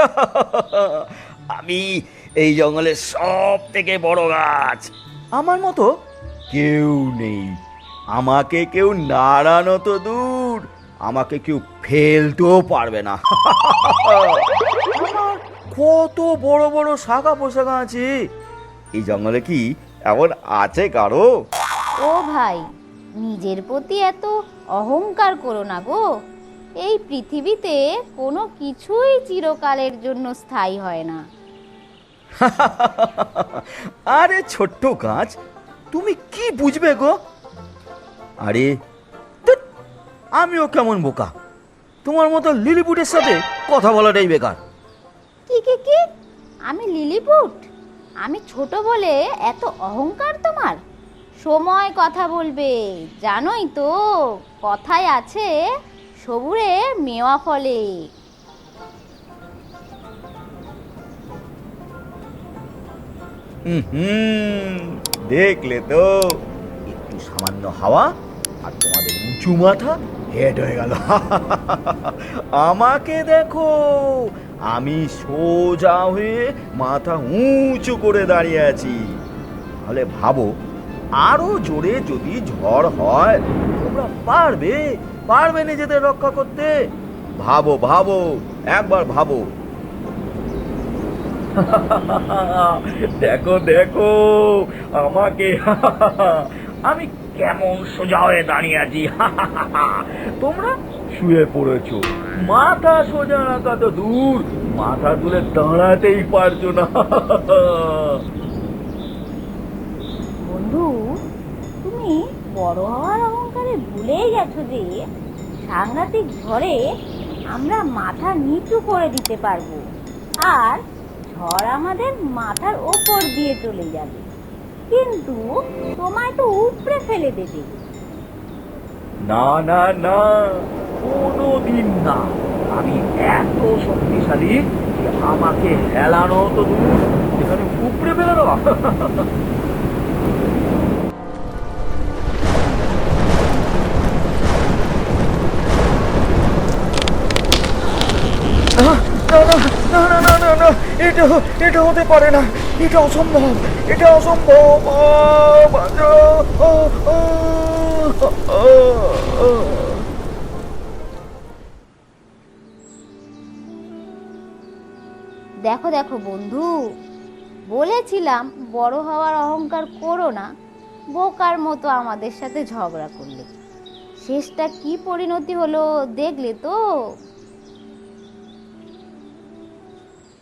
আমি এই জঙ্গলের সব থেকে বড় গাছ। আমার মতো? কেউ নেই। আমাকে কেউ নাড়ানো তো দূর। আমাকে কেউ ফেলতেও পারবে না। আমার কত বড় বড় শাখা পোশাকা আছে। এই জঙ্গলে কি এমন আছে কারও? ও ভাই নিজের প্রতি এত অহংকার করো না গো। এই পৃথিবীতে কোনো কিছুই চিরকালের জন্য স্থায়ী হয় না। আরে ছোট্ট গাছ তুমি কি বুঝবে গো? আরে ধ্যাৎ, আমিও কেমন বোকা? তোমার মতো লিলিপুটের সাথে কথা বলাটাই বেকার। কি কি কি? আমি লিলিপুট আমি ছোট বলে এত অহংকার তোমার? সময় কথা বলবে জানোই তো কথায় আছে সবুরে মেওয়া ফলে। হুম দেখলে তো। একটু সামান্য হাওয়া আর তোমাদের উঁচু মাথা হেড হয়ে গেল। আমাকে দেখো, আমি সোজা হয়ে মাথা উঁচু করে দাঁড়িয়ে আছি। তাহলে ভাবো আরও জোরে যদি ঝড় হয়, তোমরা পারবে পারবে নিজেদের রক্ষা করতে। ভাবো ভাবো, একবার ভাবো। দেখো দেখো, আমাকে আমি কেমন সোজা হয়ে দাঁড়িয়ে আছি। তোমরা শুয়ে পড়েছো। মাথা সোজা রাখা তো দূর, মাথা তুলে দাঁড়াতেই পারছ না বন্ধু তুমি বড় হওয়ার অহংকারে ভুলেই গেছো যে সাংঘাতিক ঝড়ে আমরা মাথা নিচু করে দিতে পারব। আর ঝড় আমাদের মাথার ওপর দিয়ে চলে যাবে। কিন্তু তোমায় তো উপড়ে ফেলে দেবে। না না না, কোনোদিন না। আমি এত শক্তিশালী আমাকে হেলানো তো দূর, এখানে উপরে বেরোনো না না না না না এটা এটা হতে পারে না এটা অসম্ভব এটা অসম্ভব। দেখো দেখো বন্ধু, বলেছিলাম বড় হওয়ার অহংকার করো না, বোকার মতো আমাদের সাথে ঝগড়া করলে শেষটা কি পরিণতি হলো দেখলে তো